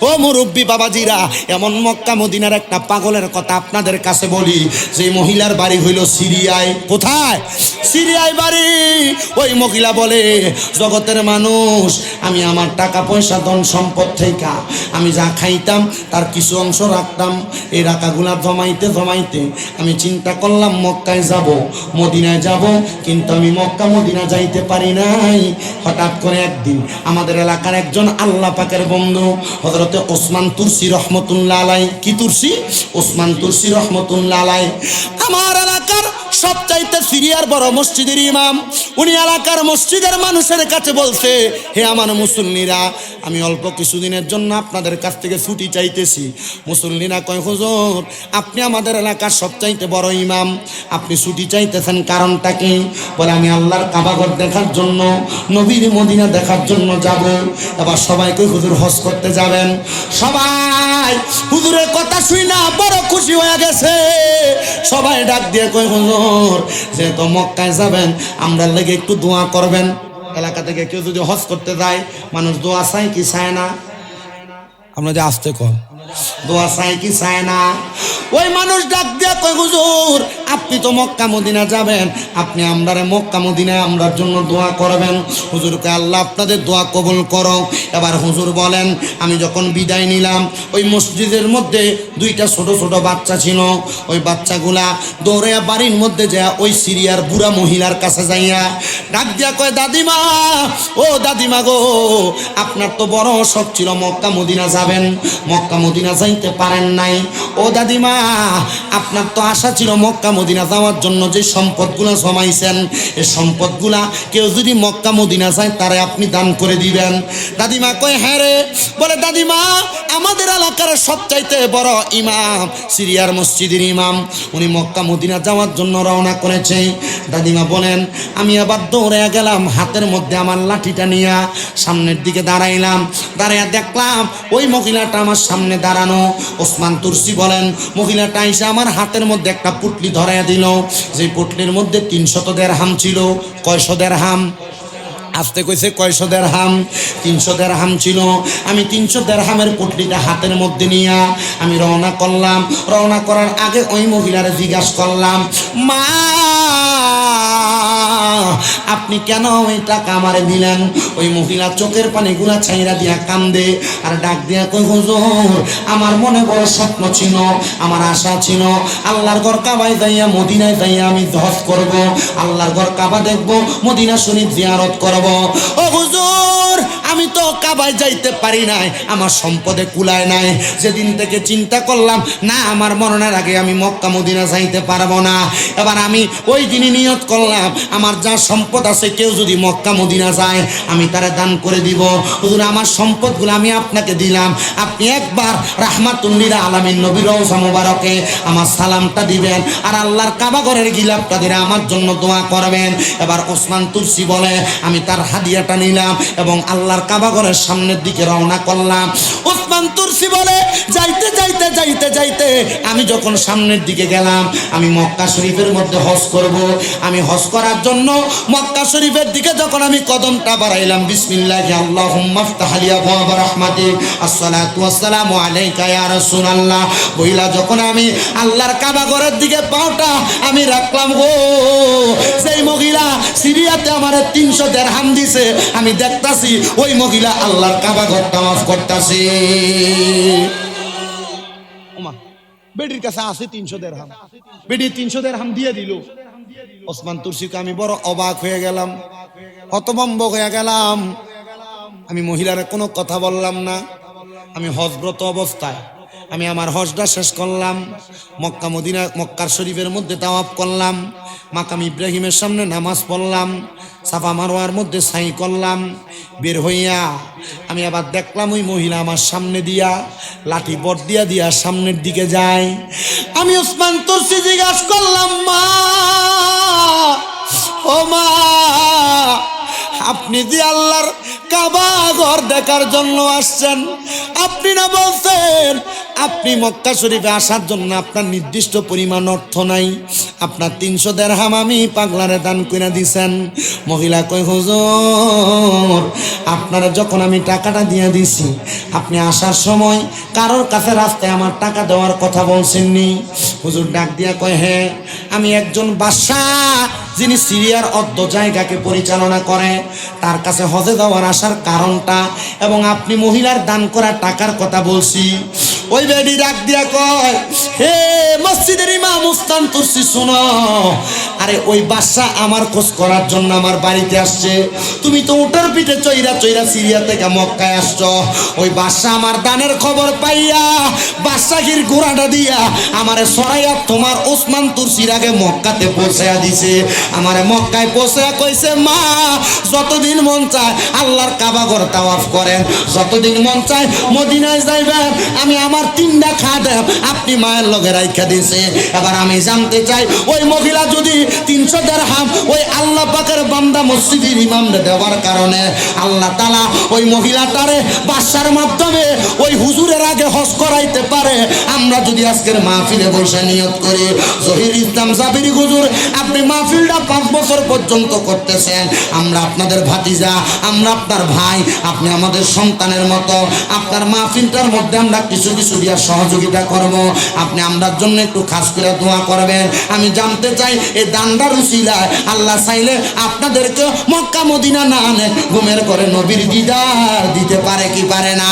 ও মুরব্বী বাবাজিরা, এমন মক্কা মদিনার একটা পাগলের কথা আপনাদের কাছে বলি। যে মহিলার বাড়ি হইল সিরিয়ায়। কোথায়? সিরিয়ায় বাড়ি। ওই মহিলা বলে, জগতের মানুষ, আমি আমার টাকা, পয়সা, ধন, সম্পদ থেকে আমি যা খাইতাম, তার কিছু অংশ রাখতাম। এই টাকাগুলা জমাইতে জমাইতে আমি চিন্তা করলাম, মক্কায় যাব, মদিনায় যাব, কিন্তু আমি মক্কা, মদিনা যাইতে পারি নাই। হঠাৎ করে একদিন আমাদের এলাকার একজন আল্লাহ পাকের বন্ধু হজরতে ওসমান তুরসি রহমতুল্লাহ আলাই। কি তুরসি? ওসমান তুরসি রহমতুল্লাহ আলাই। আমার এলাকার সবচাইতে সিরিয়ার বড় মসজিদের ইমাম। উনি এলাকার মসজিদের মানুষের কাছে বলছে, হে আমার মুসল্লিরা, আমি অল্প কিছুদিনের জন্য আপনাদের কাছ থেকে ছুটি চাইতেছি। মুসল্লিরা কয়, হুজুর, আপনি আমাদের এলাকার সবচাইতে বড় ইমাম। আপনি ছুটি চাইতেছেন কারণটা কি? বলে, আমি আল্লাহর কাবাগর দেখার জন্য, নবীর মদিনা দেখার জন্য যাব। এবার সবাইকে হুজুর, হজ করতে যাবেন? সবাই হুজুরের কথা শুই না বড় খুশি হয়ে গেছে। সবাই ডাক দিয়ে কই হুজুর যেহেতু মক্কায় যাবেন আমরা লেগে একটু দোয়া করবেন। এলাকা থেকে কেউ যদি হজ করতে যায় মানুষ দোয়া চায় কি চায় না? আমরা যে আসতে কর দোয়া চাই কি চায় না? ওই মানুষ ডাক দিয়ে কই হুজুর আপনি তো মক্কা মদিনা যাবেন। আপনি আমরারে মক্কা মদিনায় আমরার জন্য দোয়া করবেন। হুজুরকে আল্লাহ আপনাদের দোয়া কবুল করো এবার হুজুর বলেন, আমি যখন বিদায় নিলাম, ওই মসজিদের মধ্যে দুইটা ছোট ছোট বাচ্চা ছিল। ওই বাচ্চাগুলা দৌড়ে বাড়ির মধ্যে যা ওই সিরিয়ার বুড়া মহিলার কাছে যাইয়া ডাক দিয়া কয়, দাদিমা, ও দাদিমা গো, আপনার তো বড় শখ ছিল মক্কা মদিনা যাবেন। মক্কা মদিনা যাইতে পারেন নাই। ও দাদিমা, আপনার তো আশা ছিল মক্কা মদিনা যাওয়ার জন্য যে সম্পদগুলা জমাইছেন এই সম্পদগুলা কেউ যদি মক্কা মদিনা যায়, তারে আপনি দান করে দিবেন। দাদিমা কয় হ্যাঁ রে। বলে, দাদিমা, আমাদের এলাকার সবচাইতে বড় ইমাম সিরিয়ার মসজিদের ইমাম। উনি মক্কা মদিনা যাওয়ার জন্য রওনা করেছে। দাদিমা বলেন, আমি আবার দৌড়ে গেলাম, হাতের মধ্যে আমার লাঠিটা নিয়ে সামনের দিকে দাঁড়াইলাম। দাঁড়াইয়া দেখলাম ওই মহিলাটা আমার সামনে দাঁড়ানো। ওসমান তুরসি বলেন, মহিলাটা এসে আমার হাতের মধ্যে একটা পুটলি ধরাইয়া দিল, যে পুটলির মধ্যে তিনশত দেড় হাম ছিল, কয়শো দেড় হাম আসতে কইছে, কয়শো দেড় হাম তিনশো দেড় হাম ছিল। আমি তিনশো দেড় হামের পুটলিটা হাতের মধ্যে নিয়া আমি রওনা করলাম। রওনা করার আগে ওই মহিলারে জিজ্ঞাসা করলাম, মা আপনি কেন ওই টাকা মারে দিলেন? ওই মহিলা চোখের পানি গুলা ছাইরা দিয়া কান্দে, আর ডাক দিয়া কই হুজুর, আমার মনে বড় স্বপ্ন ছিল, আমার আশা ছিল, আল্লাহর ঘর কাবায় যাইয়া মদিনায় যাইয়া আমি ধস করব, আল্লাহর ঘর কাবা দেখব, মদিনা শরীফ জিয়ারত করব। ও তো কাবায় যাইতে পারি নাই, আমার সম্পদে কুলায় নাই। যেদিন থেকে চিন্তা করলাম, না, আমার মরণের আগে আমি মক্কা মদিনা যাইতে পারব না। এবার আমি ওই দিনই নিয়ত করলাম, আমার যা সম্পদ আছে, কেউ যদি মক্কা মদিনা যায়, আমি তারা দান করে দিব। হুজুর, আমার সম্পদগুলো আমি আপনাকে দিলাম। আপনি একবার রাহমাতুল্লিরা আলামিন নবীর মুবারকে আমার সালামটা দিবেন, আর আল্লাহর কাবাগরের গিলাপটা দিলে আমার জন্য দোয়া করবেন। এবার ওসমান তুলসি বলে, আমি তার হাদিয়াটা নিলাম এবং আল্লাহর কাবাগরের সামনের দিকে রওনা করলাম। ওসমান তুলসি বলে, যাইতে যাইতে যাইতে যাইতে। আমি যখন সামনের দিকে গেলাম, আমি মক্কা শরীফের মধ্যে হজ করব। আমি হজ করার জন্য মক্কা শরীফের দিকে যখন আমি কদমটা বাড়াইলাম, বিসমিল্লাহ আল্লাহুম্মা ফতাহ লি আবওয়াব রাহমাতিক আসসালাতু ওয়াসসালামু আলাইকা ইয়া রাসূলুল্লাহ। বইলা যখন আমি আল্লাহর কাবা ঘরের দিকে পাওটা আমি রাখলাম গো। সিরিয়াতে আমার তিনশো দেড়হাম দিছে, আমি দেখতাছি ওই মহিলা আল্লাহর কাবা ঘরটা মাফ করতাছে। বেডির কাছে আছে তিনশো দেড়হাম। বেডি তিনশো দেড়হাম দিয়ে দিল। ওসমান তুর্সিকে আমি বড় অবাক হয়ে গেলাম, হতভম্ব হয়ে গেলাম। আমি মহিলার কোনো কথা বললাম না। আমি হজব্রত অবস্থায় আমি আমার হজটা শেষ করলাম, মক্কা মদিনা, মক্কার শরীফের মধ্যে তাওয়াব করলাম, মাকাম ইব্রাহিমের সামনে নামাজ পড়লাম, সাফা মারোয়ার মধ্যে সাই করলাম, বের হইয়া আমি আবার দেখলাম ওই মহিলা আমার সামনে দিয়া, লাঠি বট দিয়া দিয়া সামনের দিকে যায়। আমি ওসমান তুলসি জিজ্ঞাসা করলাম, মা, ও মা আপনি যে আল্লাহর কাবা ঘর দেখার জন্য আসছেন, আপনি না বলছেন, আপনি মক্কা শরীফে আসার জন্য আপনার নির্দিষ্ট পরিমাণ অর্থ নাই। আপনার তিনশো দেড়হাম আমি পাগলারে দান করে দিছেন। মহিলা কই হুজুর, আপনারা যখন আমি টাকাটা দিয়ে দিছি, আপনি আসার সময় কারোর কাছে রাস্তায় আমার টাকা দেওয়ার কথা বলছেননি? হুজুর ডাক দিয়া কয় হ্যাঁ আমি একজন বাদশাহ যিনি সিরিয়ার অর্ধ জায়গাকে পরিচালনা করে, তার কাছে হজে যাওয়ার আসার কারণটা এবং আপনি মহিলার দান করা টাকার কথা বলছি। ওই বেডি ডাক দিয়া কয়, হে মসজিদের ইমাম উস্তান তুরসি শুনো আরে ওই বাদশা আমার খোঁজ করার জন্য আমার বাড়িতে আসছে। তুমি তো উঠার পিঠে চইরা চইরা সিরিয়া থেকে মক্কায় আসছো। ওই বাদশা আমার দানের খবর পাইয়া বাদশাহির ঘোড়াটা দিয়া আমারে সরাইয়া তোমার ওসমান তুরসির আগে মক্কাতে পৌঁছায়া দিছে। আমারে মক্কায় পৌঁছায়া কইছে, মা, যতদিন মন চায় আল্লাহর কাবাগর তাওয়াফ করেন। যতদিন মন চায় মদিনায় যাইবেন। আমি আমার তিনটা খাদেম আপনি মায়ের লগে রাইখা দিছে। এবার আমি জানতে চাই, ওই মহিলা যদি তিনশো দেড় হাম ওই আল্লাহ পাকের বান্দা মসজিদের ইমামরে দেওয়ার কারণে আল্লাহ তালা ওই মহিলাটারে বাসার মাধ্যমে ওই হুজুরের আগে হজ করাইতে পারে। আমরা যদি আজকের মাহফিলে বসে নিয়ত করি, জহির ইসলাম জাবিরি হুজুর, আপনি মাহফিলটা পাঁচ বছর পর্যন্ত করতেছেন। আমরা আপনাদের ভাতিজা, আমরা আপনার ভাই, আপনি আমাদের সন্তানের মতো, আপনার মাহফিলটার মধ্যে আমরা কিছু কিছু দিয়া সহযোগিতা করব। আপনি আমরার জন্য একটু খাস করে দোয়া করবেন। আমি জানতে চাই এই দান্ডার উচিলায় আল্লাহ চাইলে আপনাদেরকে মক্কা মদিনা না আনে। ঘুমের করে নবীর দিদার দিতে পারে কি পারে না।